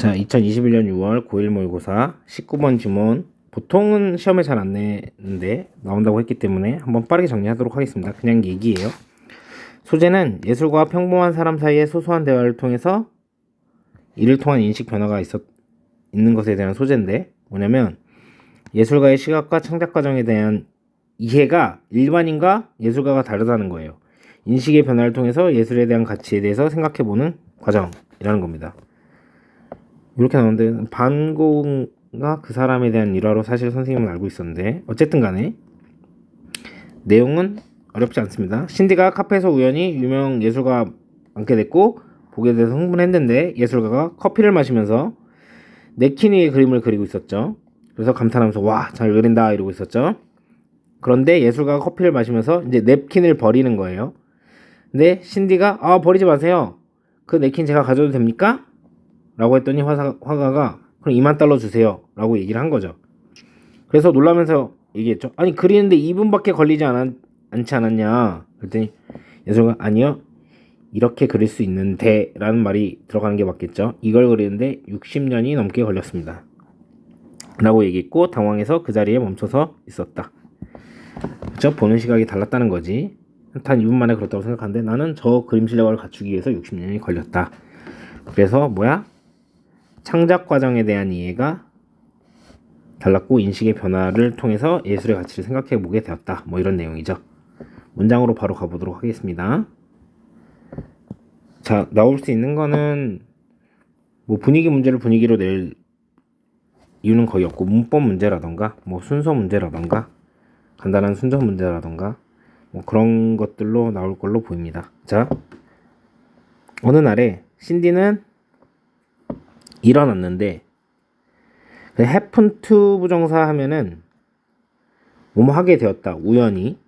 자, 2021년 6월 고1 모의고사 19번 지문 보통은 시험에 잘 안 내는데 나온다고 했기 때문에 한번 빠르게 정리하도록 하겠습니다. 그냥 얘기예요. 소재는 예술과 평범한 사람 사이의 소소한 대화를 통해서 이를 통한 인식 변화가 있었, 있는 것에 대한 소재인데 뭐냐면 예술가의 시각과 창작 과정에 대한 이해가 일반인과 예술가가 다르다는 거예요. 인식의 변화를 통해서 예술에 대한 가치에 대해서 생각해보는 과정이라는 겁니다. 이렇게 나오는데 반고가 그 사람에 대한 일화로 사실 선생님은 알고 있었는데 어쨌든 간에 내용은 어렵지 않습니다. 신디가 카페에서 우연히 유명 예술가 앉게 됐고 보게 돼서 흥분했는데 예술가가 커피를 마시면서 네키니의 그림을 그리고 있었죠. 그래서 감탄하면서 와 잘 그린다 이러고 있었죠. 그런데 예술가가 커피를 마시면서 이제 냅킨을 버리는 거예요. 근데 신디가 아 버리지 마세요. 그 냅킨 제가 가져도 됩니까? 라고 했더니 화사, 화가가 그럼 2만 달러 주세요. 라고 얘기를 한 거죠. 그래서 놀라면서 얘기했죠. 아니 그리는데 2분밖에 걸리지 않, 않지 않았냐. 그랬더니 예술가 아니요. 이렇게 그릴 수 있는데 라는 말이 들어가는 게 맞겠죠. 이걸 그리는데 60년이 넘게 걸렸습니다. 라고 얘기했고 당황해서 그 자리에 멈춰서 있었다. 그죠? 보는 시각이 달랐다는 거지. 한 2분 만에 그렇다고 생각하는데 나는 저 그림 실력을 갖추기 위해서 60년이 걸렸다. 그래서 뭐야? 창작 과정에 대한 이해가 달랐고 인식의 변화를 통해서 예술의 가치를 생각해 보게 되었다. 뭐 이런 내용이죠. 문장으로 바로 가보도록 하겠습니다. 자, 나올 수 있는 거는 뭐 분위기 문제를 분위기로 낼 이유는 거의 없고 문법 문제라던가 뭐 순서 문제라던가 간단한 순서 문제라던가 뭐 그런 것들로 나올 걸로 보입니다. 자, 어느 날에 신디는 일어났는데 그 happen to 부정사 하면은 뭐뭐 하게 되었다 우연히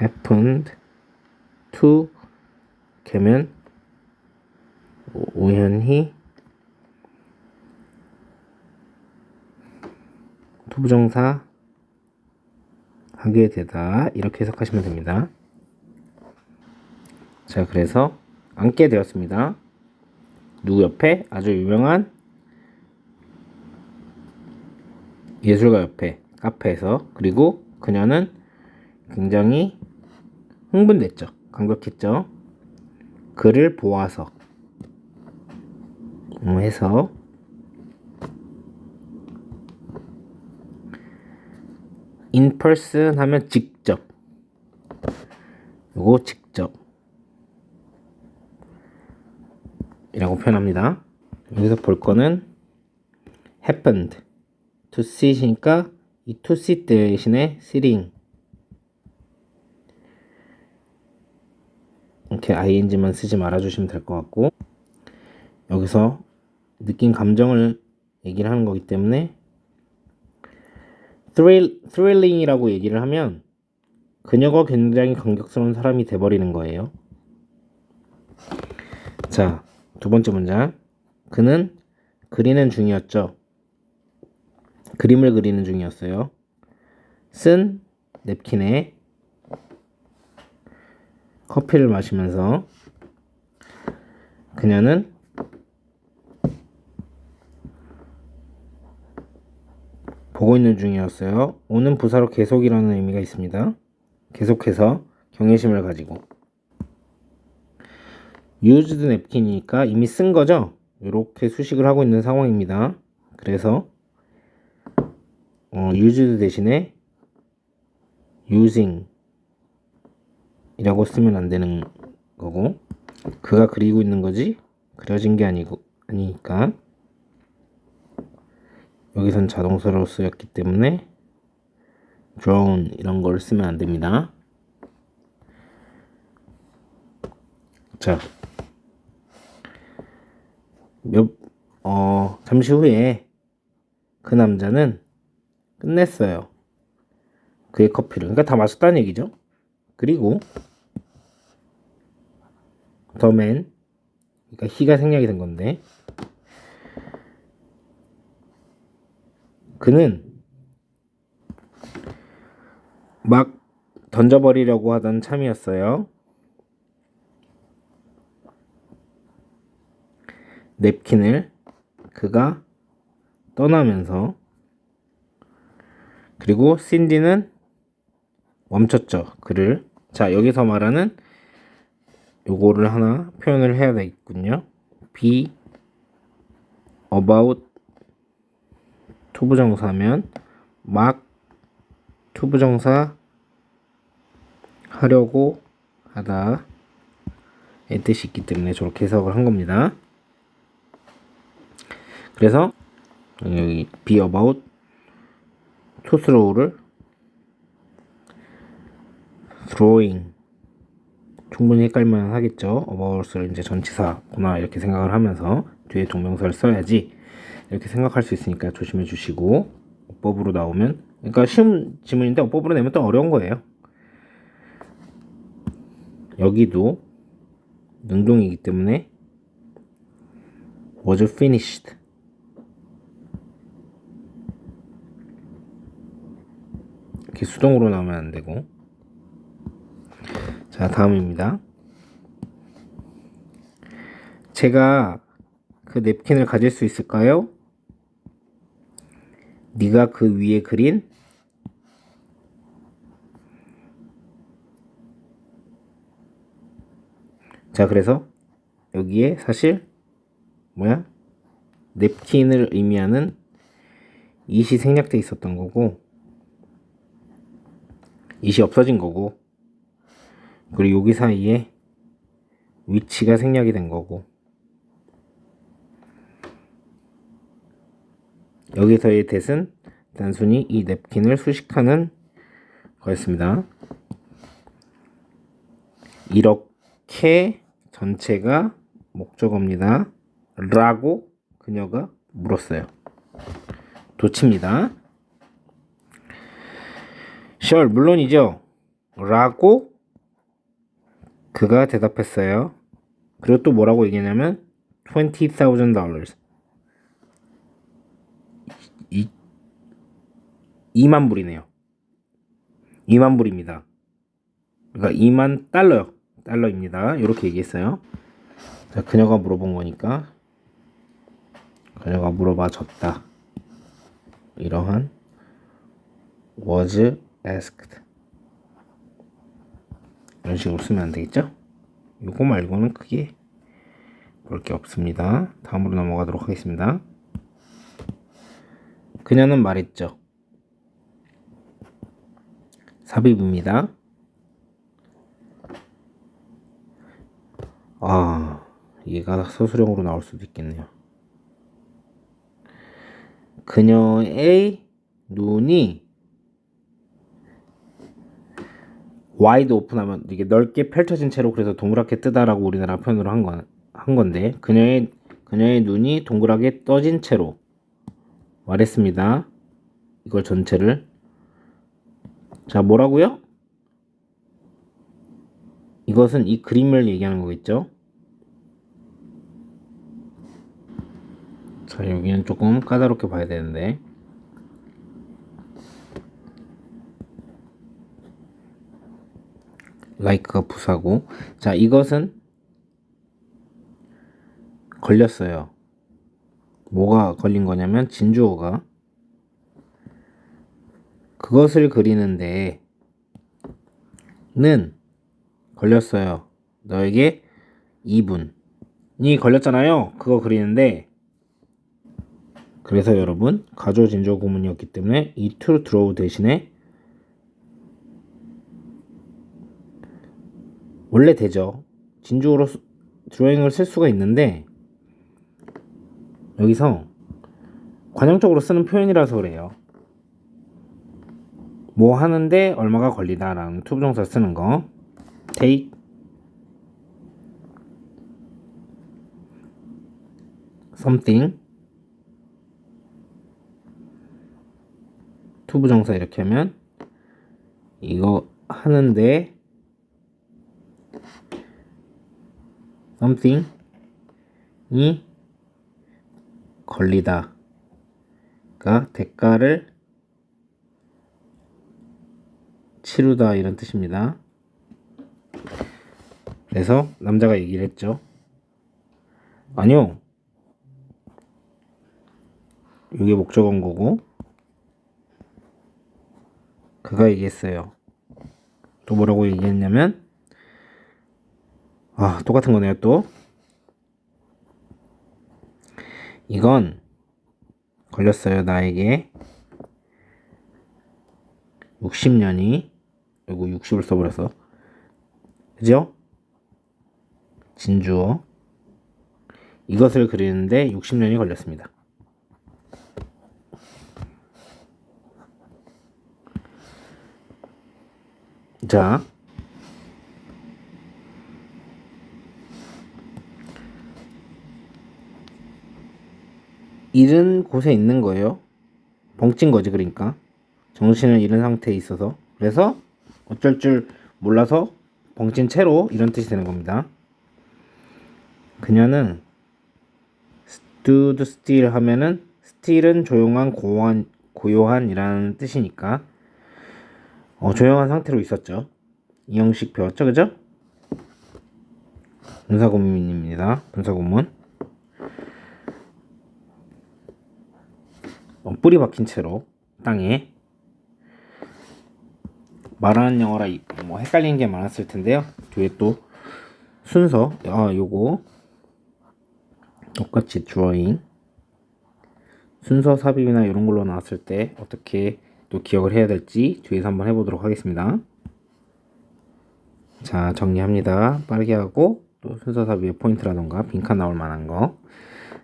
happened to 개면 우연히 to 부정사 하게 되다 이렇게 해석하시면 됩니다. 자 그래서 앉게 되었습니다. 누구 옆에? 아주 유명한 예술가 옆에 카페에서 그리고 그녀는 굉장히 흥분됐죠. 감격했죠. 그를 보아서 음, 해서 in person 하면 직접 요거 직접 이라고 표현합니다. 여기서 볼 거는 happened to sit이니까 이 to sit 대신에 sitting 이렇게 ing만 쓰지 말아주시면 될 것 같고 여기서 느낀 감정을 얘기를 하는 거기 때문에 thrill, thrilling이라고 얘기를 하면 그녀가 굉장히 감격스러운 사람이 돼버리는 거예요. 자, 두 번째 문장. 그는 그리는 중이었죠. 그림을 그리는 중이었어요. 쓴 냅킨에 커피를 마시면서 그녀는 보고 있는 중이었어요. 오는 부사로 계속이라는 의미가 있습니다. 계속해서 경외심을 가지고 used 냅킨이니까 이미 쓴 거죠. 이렇게 수식을 하고 있는 상황입니다. 그래서 어, used 대신에 using 이라고 쓰면 안 되는 거고 그가 그리고 있는 거지 그려진 게 아니고 아니니까 여기선 자동사로 쓰였기 때문에 drawn 이런 걸 쓰면 안 됩니다. 자, 몇, 어, 잠시 후에 그 남자는 끝냈어요. 그의 커피를. 그러니까 다 마셨다는 얘기죠. 그리고 더맨 그러니까 히가 생략이 된 건데 그는 막 던져버리려고 하던 참이었어요. 냅킨을 그가 떠나면서 그리고 신디는 멈췄죠. 그를. 자, 여기서 말하는 요거를 하나 표현을 해야 되겠군요. be about 투부정사면 막 투부정사 하려고 하다 의 뜻이 있기 때문에 저렇게 해석을 한 겁니다. 그래서 여기 be about 투스로우를 throwing 충분히 헷갈만 하겠죠. about을 이제 전치사구나 이렇게 생각을 하면서 뒤에 동명사를 써야지 이렇게 생각할 수 있으니까 조심해 주시고 어법으로 나오면 그러니까 쉬운 지문인데 어법으로 내면 또 어려운 거예요. 여기도 능동이기 때문에 was finished 이렇게 수동으로 나오면 안 되고. 자 다음입니다. 제가 그 냅킨을 가질 수 있을까요? 네가 그 위에 그린 자 그래서 여기에 사실 뭐야? 냅킨을 의미하는 이시 생략돼 있었던 거고 이시 없어진 거고 그리고 여기 사이에 위치가 생략이 된 거고 여기서의 대은 단순히 이 냅킨을 수식하는 거였습니다. 이렇게 전체가 목적어입니다. 라고 그녀가 물었어요. 도치입니다. 셜 물론이죠. 라고 그가 대답했어요. 그리고 또 뭐라고 얘기했냐면 $20,000 이 2만 불이네요. 2만 불입니다. 그러니까 2만 달러요. 달러입니다. 이렇게 얘기했어요. 자, 그녀가 물어본 거니까 그녀가 물어봐 줬다. 이러한 was asked 이런 식으로 쓰면 안 되겠죠? 요거 말고는 크게 볼 게 없습니다. 다음으로 넘어가도록 하겠습니다. 그녀는 말했죠. 삽입입니다. 아, 얘가 서술형으로 나올 수도 있겠네요. 그녀의 눈이 와이드 오픈하면 이게 넓게 펼쳐진 채로 그래서 동그랗게 뜨다라고 우리나라 표현으로 한, 건, 한 건데 그녀의 그녀의 눈이 동그랗게 떠진 채로 말했습니다. 이걸 전체를 자 뭐라고요? 이것은 이 그림을 얘기하는 거겠죠? 자 여기는 조금 까다롭게 봐야 되는데 라이크가 부사고 자 이것은 걸렸어요. 뭐가 걸린 거냐면 진주어가 그것을 그리는데 는 걸렸어요. 너에게 2분이 걸렸잖아요. 그거 그리는데. 그래서 여러분 가조 진주어 구문이었기 때문에 이 to draw 대신에 원래 되죠. 진주어로 드로잉을 쓸 수가 있는데 여기서 관용적으로 쓰는 표현이라서 그래요. 뭐 하는데 얼마가 걸리다라는 투부정사 쓰는 거. take something 투부정사 이렇게 하면 이거 하는데 something이 걸리다 가 대가를 치르다 이런 뜻입니다. 그래서 남자가 얘기를 했죠. 아니요. 이게 목적어인 거고 그가 얘기했어요. 또 뭐라고 얘기했냐면 아 똑같은 거네요 또. 이건 걸렸어요 나에게. 60년이 이거 60을 써버렸어. 그죠? 진주어. 이것을 그리는데 60년이 걸렸습니다. 자 잃은 곳에 있는 거예요. 벙찐 거지 그러니까 정신을 잃은 상태에 있어서 그래서 어쩔 줄 몰라서 벙찐 채로 이런 뜻이 되는 겁니다. 그녀는 stood still 하면은 still은 조용한 고요한 고요한이라는 뜻이니까 어, 조용한 상태로 있었죠. 이 형식 배웠죠, 그죠? 분사구문입니다. 분사구문. 뿌리 박힌 채로 땅에 말하는 영어라 이- 뭐 헷갈리는 게 많았을 텐데요. 뒤에 또 순서 아 요거 똑같이 드로잉 순서 삽입이나 이런 걸로 나왔을 때 어떻게 또 기억을 해야 될지 뒤에서 한번 해보도록 하겠습니다. 자 정리합니다. 빠르게 하고 또 순서 삽입의 포인트라던가 빈칸 나올 만한 거.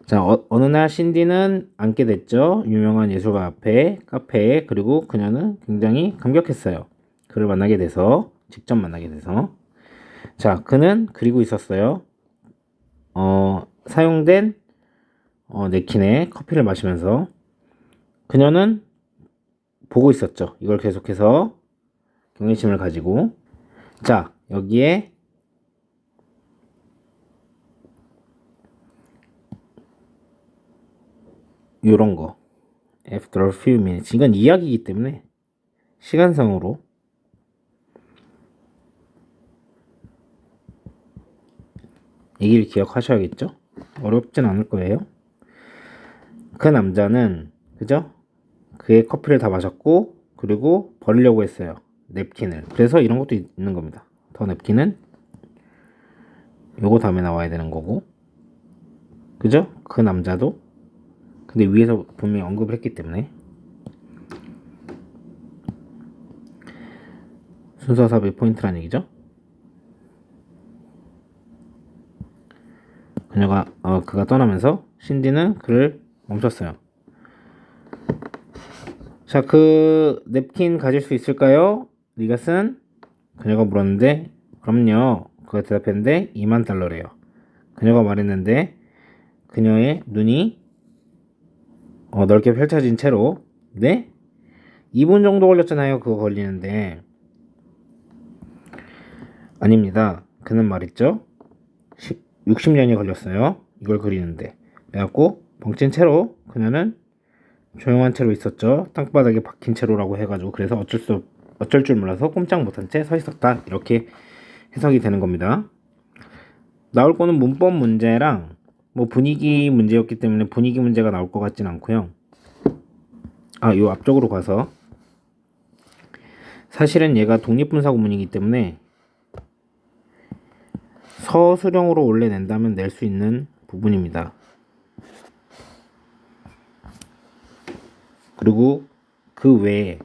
자, 어, 어느 날 신디는 앉게 됐죠. 유명한 예술가 앞에 카페에 그리고 그녀는 굉장히 감격했어요. 그를 만나게 돼서 직접 만나게 돼서 자, 그는 그리고 있었어요. 어, 사용된 어, 냅킨에 커피를 마시면서 그녀는 보고 있었죠. 이걸 계속해서 경외심을 가지고 자, 여기에 요런 거 after a few minutes 이건 이야기이기 때문에 시간상으로 얘기를 기억하셔야겠죠? 어렵진 않을 거예요. 그 남자는 그죠? 그의 커피를 다 마셨고 그리고 버리려고 했어요. 냅킨을. 그래서 이런 것도 있- 있는 겁니다. 더 냅킨은 요거 다음에 나와야 되는 거고 그죠? 그 남자도 근데 위에서 분명히 언급을 했기 때문에 순서 삽입 포인트라는 얘기죠. 그녀가 어, 그가 떠나면서 신디는 그를 멈췄어요. 자, 그 냅킨 가질 수 있을까요? 네가 쓴 그녀가 물었는데 그럼요. 그가 대답했는데 2만 달러래요. 그녀가 말했는데 그녀의 눈이 어, 넓게 펼쳐진 채로 네? 2분 정도 걸렸잖아요. 그거 걸리는데 아닙니다. 그는 말했죠. 60년이 걸렸어요. 이걸 그리는데 그래갖고 벙찐 채로 그녀는 조용한 채로 있었죠. 땅바닥에 박힌 채로라고 해가지고 그래서 어쩔 수 어쩔 줄 몰라서 꼼짝 못한 채 서 있었다 이렇게 해석이 되는 겁니다. 나올 거는 문법 문제랑 뭐 분위기 문제였기 때문에 분위기 문제가 나올 것 같진 않고요. 아, 요 앞쪽으로 가서 사실은 얘가 독립분사 구문이기 때문에 서술형으로 원래 낸다면 낼 수 있는 부분입니다. 그리고 그 외에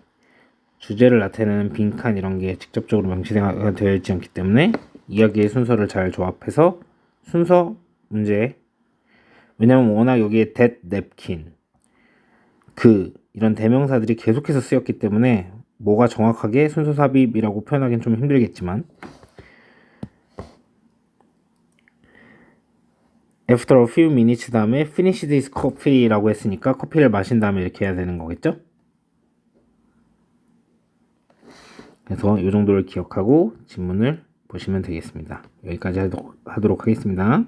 주제를 나타내는 빈칸 이런 게 직접적으로 명시가 되어 있지 않기 때문에 이야기의 순서를 잘 조합해서 순서 문제 왜냐면 워낙 여기에 that, napkin 그 이런 대명사들이 계속해서 쓰였기 때문에 뭐가 정확하게 순서 삽입이라고 표현하기는 좀 힘들겠지만 after a few minutes 다음에 finish this coffee라고 했으니까 커피를 마신 다음에 이렇게 해야 되는 거겠죠? 그래서 이 정도를 기억하고 질문을 보시면 되겠습니다. 여기까지 하도록 하겠습니다.